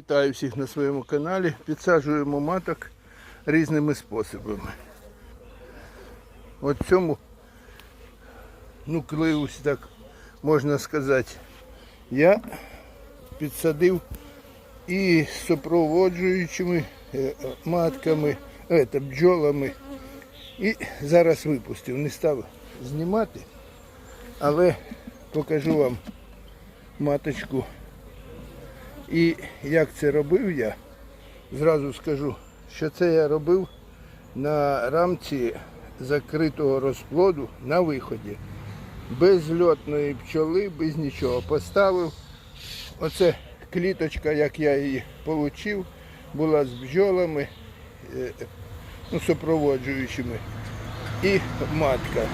Вітаю всіх на своєму каналі. Підсаджуємо маток різними способами. От цьому нуклеус, так можна сказати, я підсадив і супроводжуючими е, е, матками, е, та, бджолами. І зараз випустив. Не став знімати, але покажу вам маточку. І як це робив я, зразу скажу, що це я робив на рамці закритого розплоду на виході. Без льотної пчоли, без нічого. Поставив. Оце кліточка, як я її отримав, була з бджолами, е, ну, супроводжуючими. І матка.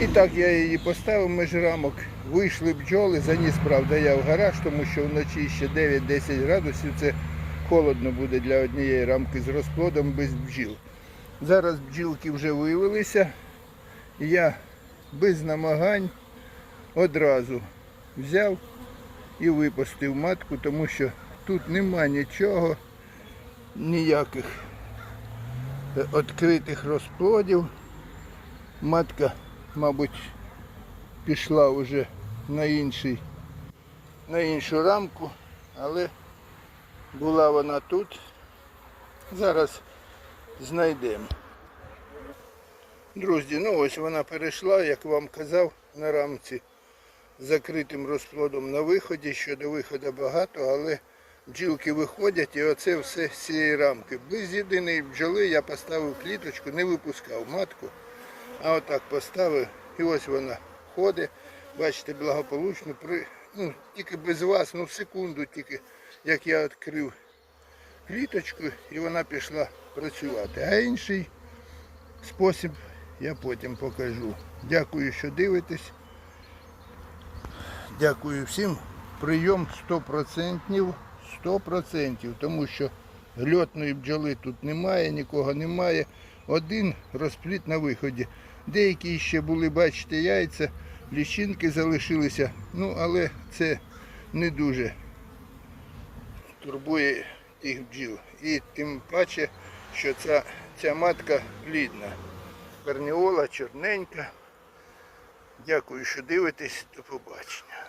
І так я її поставив між рамок. Вийшли бджоли, заніс, правда, я в гараж, тому що вночі ще 9-10 градусів. Це холодно буде для однієї рамки з розплодом без бджіл. Зараз бджілки вже виявилися. Я без намагань одразу взяв і випустив матку, тому що тут нема нічого, ніяких е, відкритих розплодів. Матка, мабуть, пішла вже на інший, на іншу рамку, але була вона тут. Зараз знайдемо. Друзі, ну ось вона перейшла, як вам казав, на рамці з закритим розплодом на виході. Що до виходу багато, але бджілки виходять і оце все з цієї рамки. Без єдиної бджоли я поставив кліточку, не випускав матку. А отак поставив і ось вона ходить. Бачите, благополучно, при, ну, тільки без вас, ну секунду тільки, як я відкрив кліточку і вона пішла працювати. А інший спосіб я потім покажу. Дякую, що дивитесь. Дякую всім. Прийом 100%, 100%, тому що льотної бджоли тут немає, нікого немає. Один розпліт на виході. Деякі ще були, бачите, яйця, лічинки залишилися, ну але це не дуже турбує тих бджіл. І тим паче, що ця, ця матка плідна. Перніола, чорненька. Дякую, що дивитесь. До побачення.